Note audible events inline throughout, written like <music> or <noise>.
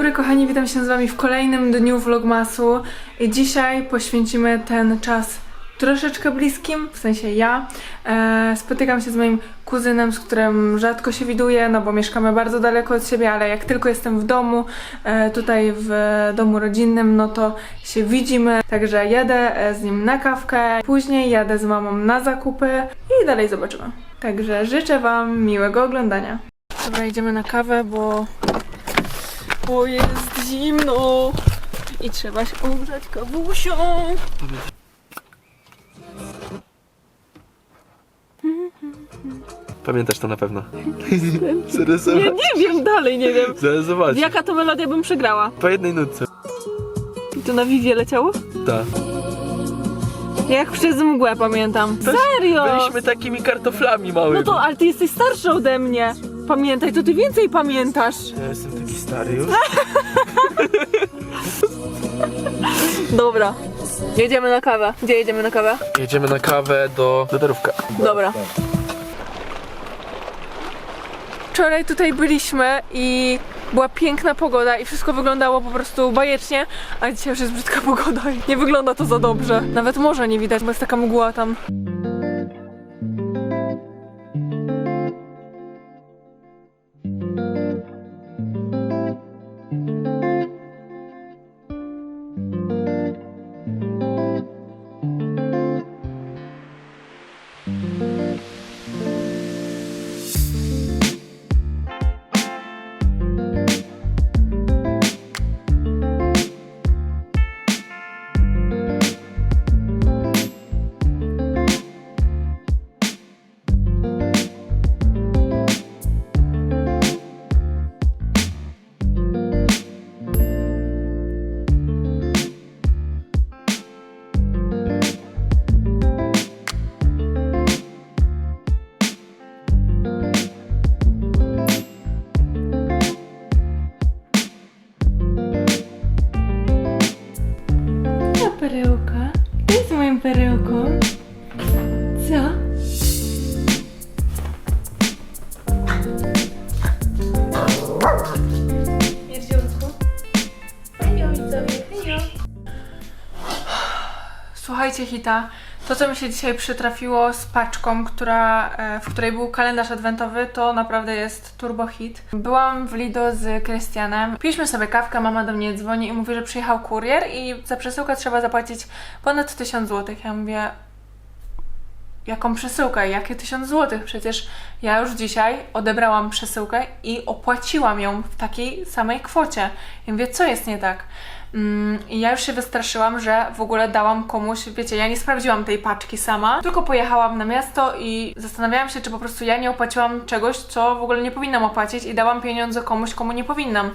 dobry kochani, witam się z wami w kolejnym dniu vlogmasu. I dzisiaj poświęcimy ten czas troszeczkę bliskim, w sensie ja. E, spotykam się z moim kuzynem, z którym rzadko się widuję, no bo mieszkamy bardzo daleko od siebie, ale jak tylko jestem w domu, e, tutaj w domu rodzinnym, no to się widzimy. Także jadę e, z nim na kawkę, później jadę z mamą na zakupy i dalej zobaczymy. Także życzę wam miłego oglądania. Dobra, idziemy na kawę, bo bo jest zimno i trzeba się ogrzać kawusią. Pamiętasz to na pewno. Nie, zobacz. nie wiem, dalej nie wiem. Zobacz. Jaka to melodia bym przegrała? Po jednej nutce. I to na Vivie leciało? Tak. Jak przez mgłę pamiętam. Serio? Byliśmy takimi kartoflami małymi. No to, ale ty jesteś starszy ode mnie. Pamiętaj, to ty więcej pamiętasz. Ja jestem stary już. <laughs> Dobra. Jedziemy na kawę. Gdzie jedziemy na kawę? Jedziemy na kawę do Dodarówka. Dobra. Wczoraj tutaj byliśmy i była piękna pogoda i wszystko wyglądało po prostu bajecznie, a dzisiaj już jest brzydka <laughs> pogoda i nie wygląda to za dobrze. Nawet morza nie widać, bo jest taka mgła tam. Hita, to co mi się dzisiaj przytrafiło z paczką, która, e, w której był kalendarz adwentowy, to naprawdę jest turbo hit. Byłam w Lido z Krystianem, piliśmy sobie kawkę, mama do mnie dzwoni i mówi, że przyjechał kurier i za przesyłkę trzeba zapłacić ponad 1000 zł. Ja mówię, jaką przesyłkę? Jakie 1000 zł? Przecież ja już dzisiaj odebrałam przesyłkę i opłaciłam ją w takiej samej kwocie. Ja mówię, co jest nie tak? Mm, I ja już się wystraszyłam, że w ogóle dałam komuś, wiecie, ja nie sprawdziłam tej paczki sama, tylko pojechałam na miasto i zastanawiałam się, czy po prostu ja nie opłaciłam czegoś, co w ogóle nie powinnam opłacić i dałam pieniądze komuś, komu nie powinnam.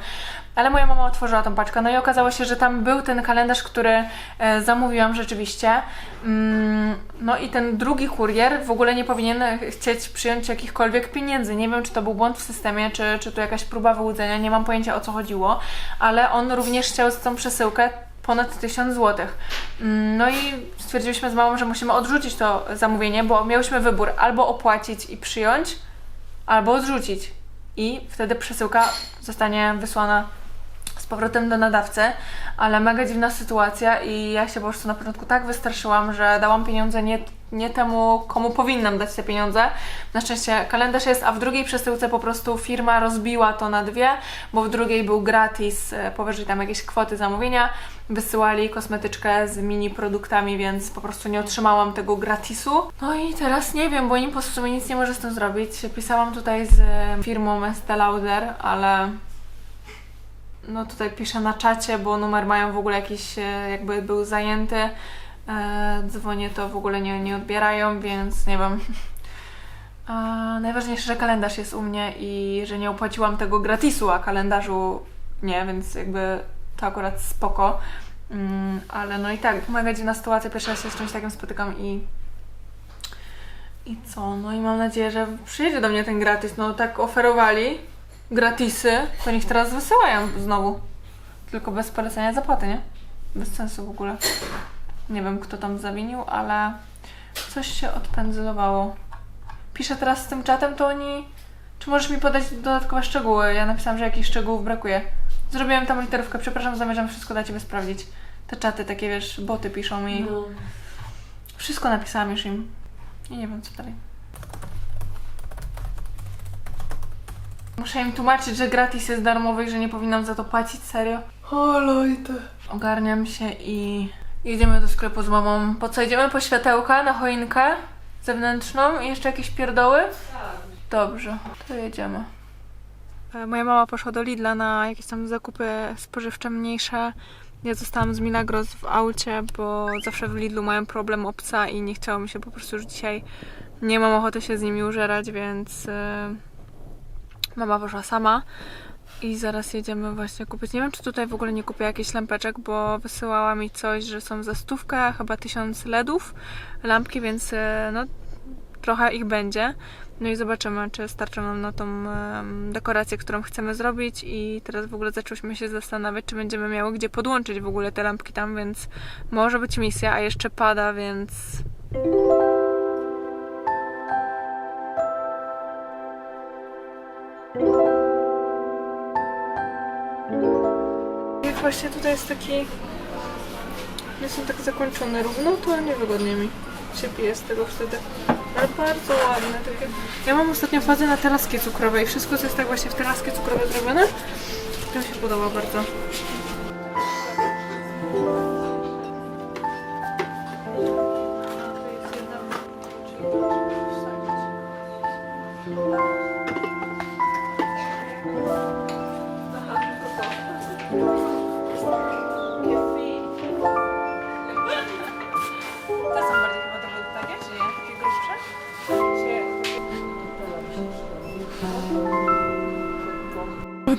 Ale moja mama otworzyła tą paczkę, no i okazało się, że tam był ten kalendarz, który e, zamówiłam rzeczywiście. Mm, no i ten drugi kurier w ogóle nie powinien chcieć przyjąć jakichkolwiek pieniędzy. Nie wiem, czy to był błąd w systemie, czy, czy to jakaś próba wyłudzenia, nie mam pojęcia o co chodziło, ale on również chciał z tą przesyłkę ponad 1000 zł. Mm, No i stwierdziliśmy z mamą, że musimy odrzucić to zamówienie, bo miałyśmy wybór albo opłacić i przyjąć, albo odrzucić. I wtedy przesyłka zostanie wysłana z powrotem do nadawcy, ale mega dziwna sytuacja i ja się po prostu na początku tak wystraszyłam, że dałam pieniądze nie, nie temu, komu powinnam dać te pieniądze. Na szczęście kalendarz jest, a w drugiej przesyłce po prostu firma rozbiła to na dwie, bo w drugiej był gratis, e, powyżej tam jakieś kwoty zamówienia. Wysyłali kosmetyczkę z mini produktami, więc po prostu nie otrzymałam tego gratisu. No i teraz nie wiem, bo Impos w sumie nic nie może z tym zrobić. Pisałam tutaj z e, firmą Estee Lauder, ale no tutaj piszę na czacie, bo numer mają w ogóle jakiś, e, jakby był zajęty. E, dzwonię, to w ogóle nie, nie odbierają, więc nie wiem. <laughs> A najważniejsze, że kalendarz jest u mnie i że nie opłaciłam tego gratisu, a kalendarzu nie, więc jakby to akurat spoko. Mm, ale no i tak, mega dziwna sytuacja, pierwszy raz się z czymś takim spotykam i i co? No i mam nadzieję, że przyjedzie do mnie ten gratis. No tak oferowali gratisy, to niech teraz wysyłają znowu. Tylko bez polecenia zapłaty, nie? Bez sensu w ogóle. Nie wiem, kto tam zawinił, ale coś się odpędzylowało. Piszę teraz z tym czatem, to oni... Czy możesz mi podać dodatkowe szczegóły? Ja napisałam, że jakichś szczegółów brakuje. Zrobiłam tam literówkę, przepraszam, zamierzam wszystko dla Ciebie sprawdzić. Te czaty takie, wiesz, boty piszą mi. No. Wszystko napisałam już im. I nie wiem, co dalej. Muszę im tłumaczyć, że gratis jest darmowy i że nie powinnam za to płacić, serio. O, Leute. Ogarniam się i jedziemy do sklepu z mamą. Po co idziemy? Po światełka na choinkę zewnętrzną i jeszcze jakieś pierdoły? Dobrze, to jedziemy. E, Moja mama poszła do Lidla na jakieś tam zakupy spożywcze mniejsze. Ja zostałam z Milagros w aucie, bo zawsze w Lidlu mają problem obca i nie chciało mi się po prostu już dzisiaj. Nie mam ochoty się z nimi użerać, więc e, mama poszła sama. I zaraz jedziemy właśnie kupić. Nie wiem, czy tutaj w ogóle nie kupię jakichś lampeczek, bo wysyłała mi coś, że są za stówkę, chyba tysiąc LEDów, lampki, więc e, no trochę ich będzie. No i zobaczymy, czy starczy nam na tą dekorację, którą chcemy zrobić i teraz w ogóle zaczęłyśmy się zastanawiać, czy będziemy miały gdzie podłączyć w ogóle te lampki tam, więc może być misja, a jeszcze pada, więc... właśnie tutaj jest taki... Jestem tak zakończony równo, to niewygodnie mi się pije z tego wtedy. Ale bardzo ładne. Takie... Ja mam ostatnio fazę na te laski cukrowe i wszystko, co jest tak właśnie w te laski cukrowe zrobione, to mi się podoba bardzo.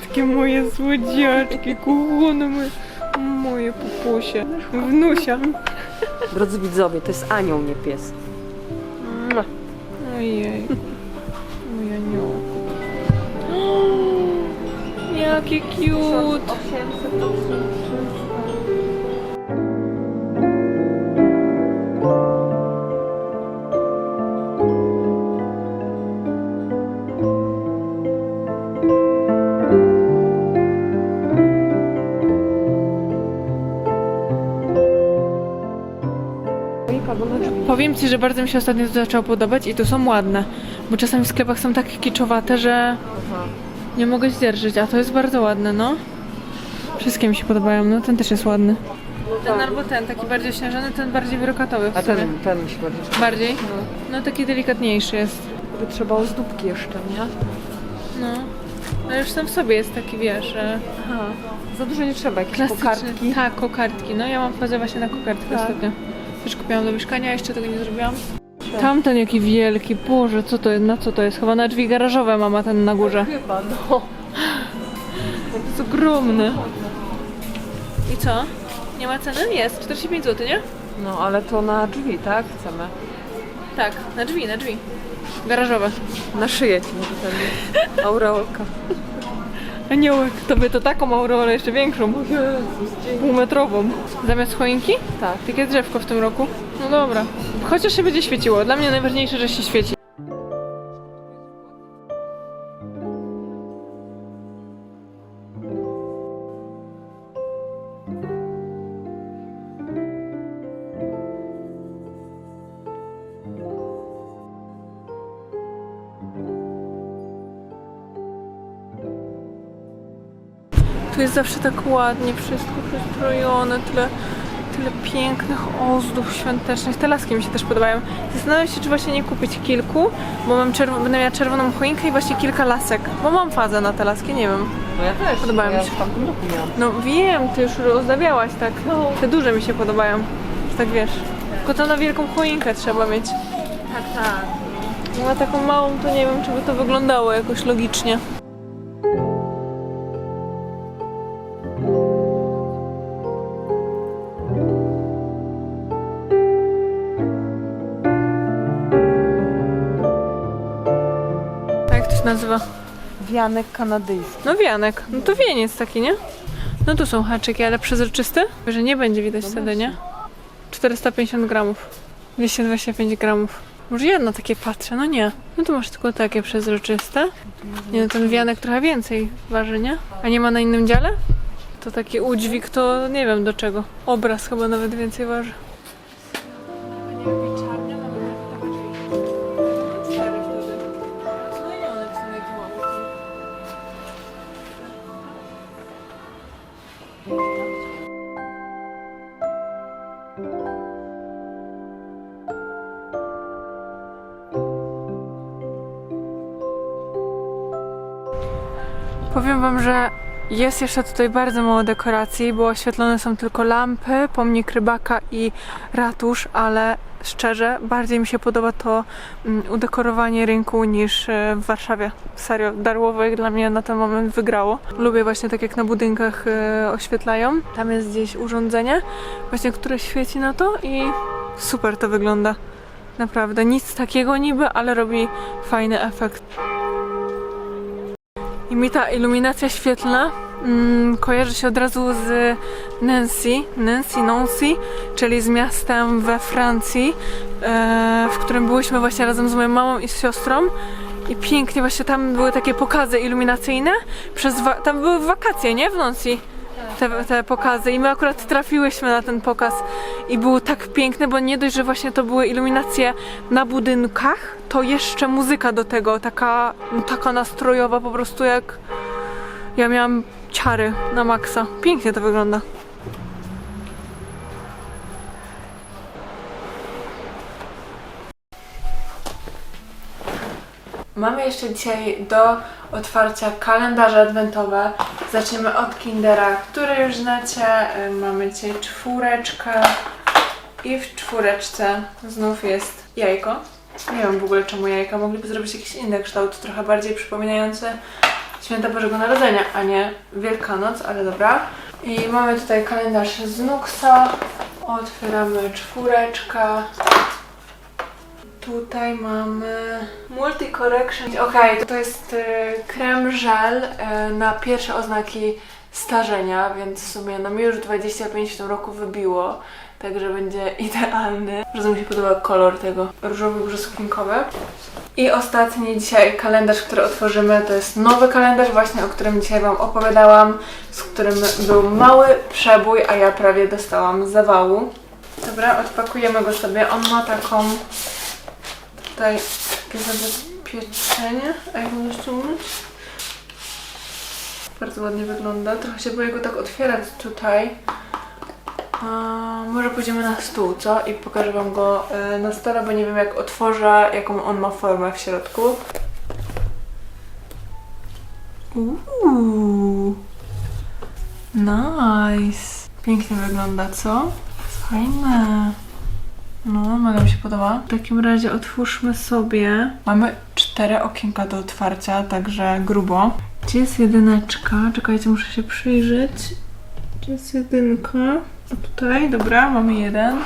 Takie moje słodziaczki, kochane moje, moje pupusie, wnusia. Drodzy widzowie, to jest anioł, nie pies. Ojej, mój aniołku. Jakie cute. Powiem Ci, że bardzo mi się ostatnio to zaczęło podobać i to są ładne, bo czasami w sklepach są tak kiczowate, że nie mogę zdzierżyć, a to jest bardzo ładne, no. Wszystkie mi się podobają, no ten też jest ładny. Ten albo ten, taki bardziej śnieżany, ten bardziej wyrokatowy w A sumie. ten, ten mi się bardziej Bardziej? No taki delikatniejszy jest. By trzeba ozdóbki jeszcze, nie? No. Ale już sam w sobie jest taki, wiesz, że Aha. Za dużo nie trzeba, jakieś klasyczny. kokardki. Tak, kokardki. No ja mam fazę właśnie na kokardki Tak. ostatnio. Też kupiłam do mieszkania, jeszcze tego nie zrobiłam. Tamten jaki wielki, Boże, co to na co to jest? Chyba na drzwi garażowe mama ten na górze. Chyba, no. To jest ogromny. I co? Nie ma ceny? Jest, 45 zł, nie? No, ale to na drzwi, tak? Chcemy. Tak, na drzwi, na drzwi. Garażowe. Na szyję ci może ten aureolka. Aniołek, to by to taką aureolę jeszcze większą. Półmetrową. Zamiast choinki? Tak. Takie drzewko w tym roku. No dobra. Chociaż się będzie świeciło. Dla mnie najważniejsze, że się świeci. Tu jest zawsze tak ładnie wszystko przystrojone, tyle, tyle pięknych ozdób świątecznych. Te laski mi się też podobają. Zastanawiam się, czy właśnie nie kupić kilku, bo mam czerw- będę miała czerwoną choinkę i właśnie kilka lasek. Bo mam fazę na te laski, nie wiem. No ja też. Podobają mi ja się. w tamtym roku miałam. No wiem, ty już rozdawiałaś tak. Te duże mi się podobają. Tak wiesz. Tylko to na wielką choinkę trzeba mieć. Tak, tak. No na taką małą to nie wiem, czy by to wyglądało jakoś logicznie. Nazywa? Wianek kanadyjski. No wianek. No to wieniec taki, nie? No tu są haczyki, ale przezroczysty? Że nie będzie widać wtedy, nie? 450 gramów. 225 gramów. Może jedno takie patrzę, no nie. No tu masz tylko takie przezroczyste. Nie no, ten wianek trochę więcej waży, nie? A nie ma na innym dziale? To taki udźwig to nie wiem do czego. Obraz chyba nawet więcej waży. Jest jeszcze tutaj bardzo mało dekoracji, bo oświetlone są tylko lampy, pomnik rybaka i ratusz, ale szczerze bardziej mi się podoba to mm, udekorowanie rynku niż e, w Warszawie. Serio, Darłowo dla mnie na ten moment wygrało. Lubię właśnie tak jak na budynkach e, oświetlają. Tam jest gdzieś urządzenie, właśnie które świeci na to i super to wygląda. Naprawdę, nic takiego niby, ale robi fajny efekt. I mi ta iluminacja świetlna mm, kojarzy się od razu z Nancy, Nancy, Nancy, czyli z miastem we Francji, e, w którym byłyśmy właśnie razem z moją mamą i z siostrą. I pięknie właśnie tam były takie pokazy iluminacyjne. Przez tam były wakacje, nie? W Nancy. Te, te pokazy i my akurat trafiłyśmy na ten pokaz i było tak piękne, bo nie dość, że właśnie to były iluminacje na budynkach, to jeszcze muzyka do tego, taka, taka nastrojowa po prostu jak ja miałam ciary na maksa. Pięknie to wygląda. Mamy jeszcze dzisiaj do otwarcia kalendarze adwentowe. Zaczniemy od Kindera, który już znacie. Y, Mamy dzisiaj czwóreczkę i w czwóreczce znów jest jajko. Nie wiem w ogóle czemu jajka. Mogliby zrobić jakiś inny kształt, trochę bardziej przypominający święta Bożego Narodzenia, a nie Wielkanoc, ale dobra. I mamy tutaj kalendarz z Nuxa. Otwieramy czwóreczkę. Tutaj mamy Multi Correction. Okej, to jest y, krem żel y, na pierwsze oznaki starzenia, więc w sumie no mi już 25 w tym roku wybiło, także będzie <laughs> idealny. Bardzo mi się podoba kolor tego różowy, brzoskwinkowy. I ostatni dzisiaj kalendarz, który otworzymy, to jest nowy kalendarz właśnie, o którym dzisiaj Wam opowiadałam, z którym był mały przebój, a ja prawie dostałam zawału. Dobra, odpakujemy go sobie. On ma taką tutaj takie zabezpieczenie, a jak mogę ściągnąć? Bardzo ładnie wygląda. Trochę się boję go tak otwierać tutaj. Może pójdziemy na stół, co? I pokażę Wam go e, na stole, bo nie wiem jak otworzę, jaką on ma formę w środku. Uuu, nice. Pięknie wygląda, co? Fajne. No, mega mi się podoba. W takim razie otwórzmy sobie. Mamy cztery okienka do otwarcia, także grubo. Gdzie jest jedyneczka? Czekajcie, muszę się przyjrzeć. Gdzie jest jedynka? Tutaj, dobra, mamy jeden.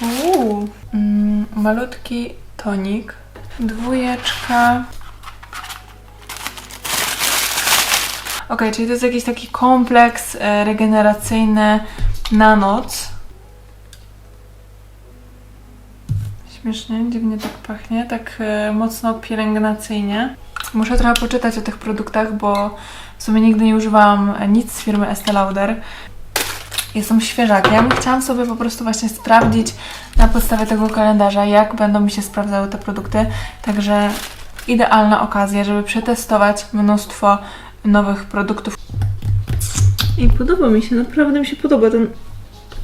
Uuu, mm, malutki tonik, dwójeczka. Ok, czyli to jest jakiś taki kompleks e, regeneracyjny na noc. Śmiesznie, dziwnie tak pachnie, tak e, mocno pielęgnacyjnie. Muszę trochę poczytać o tych produktach, bo w sumie nigdy nie używałam nic z firmy Estée Lauder. Jestem świeżakiem. Chciałam sobie po prostu właśnie sprawdzić na podstawie tego kalendarza, jak będą mi się sprawdzały te produkty. Także idealna okazja, żeby przetestować mnóstwo nowych produktów. I podoba mi się, naprawdę mi się podoba ten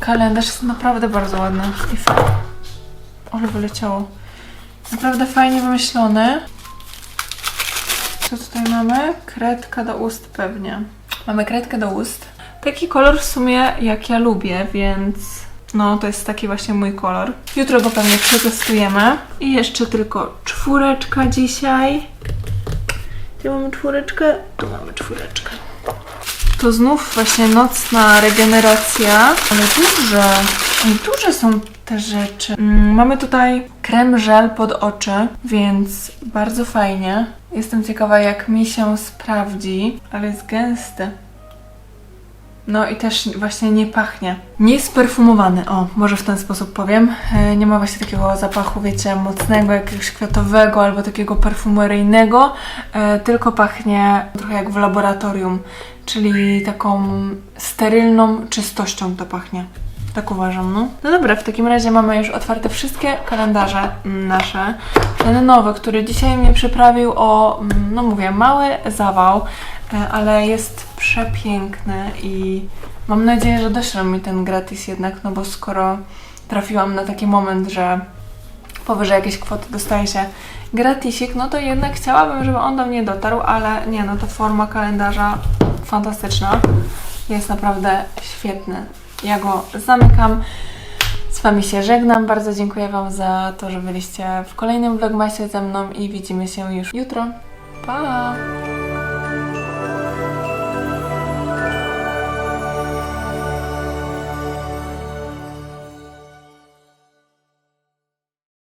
kalendarz. Jest naprawdę bardzo ładny. I fa- wyleciało. Naprawdę fajnie wymyślony. Co tutaj mamy? Kredka do ust pewnie. Mamy kredkę do ust. Taki kolor w sumie jak ja lubię, więc no to jest taki właśnie mój kolor. Jutro go pewnie przetestujemy. I jeszcze tylko czwóreczka dzisiaj. Gdzie mamy czwóreczkę? Tu mamy czwóreczkę. To znów właśnie nocna regeneracja, ale duże. Oj, duże są te rzeczy. Mm, mamy tutaj krem żel pod oczy, więc bardzo fajnie. Jestem ciekawa jak mi się sprawdzi, ale jest gęsty. No i też właśnie nie pachnie. Nie jest perfumowany, o, może w ten sposób powiem. E, Nie ma właśnie takiego zapachu, wiecie, mocnego, jakiegoś kwiatowego albo takiego perfumeryjnego, e, tylko pachnie trochę jak w laboratorium, czyli taką sterylną czystością to pachnie. Tak uważam, no. No dobra, w takim razie mamy już otwarte wszystkie kalendarze nasze. Ten nowy, który dzisiaj mnie przyprawił o, mm, no mówię, mały zawał, e, ale jest przepiękny i mam nadzieję, że dośle mi ten gratis jednak, no bo skoro trafiłam na taki moment, że powyżej jakiejś kwoty dostaje się gratisik, no to jednak chciałabym, żeby on do mnie dotarł, ale nie, no to forma kalendarza fantastyczna. Jest naprawdę świetny. Ja go zamykam. Z Wami się żegnam. Bardzo dziękuję Wam za to, że byliście w kolejnym vlogmasie ze mną i widzimy się już jutro. Pa!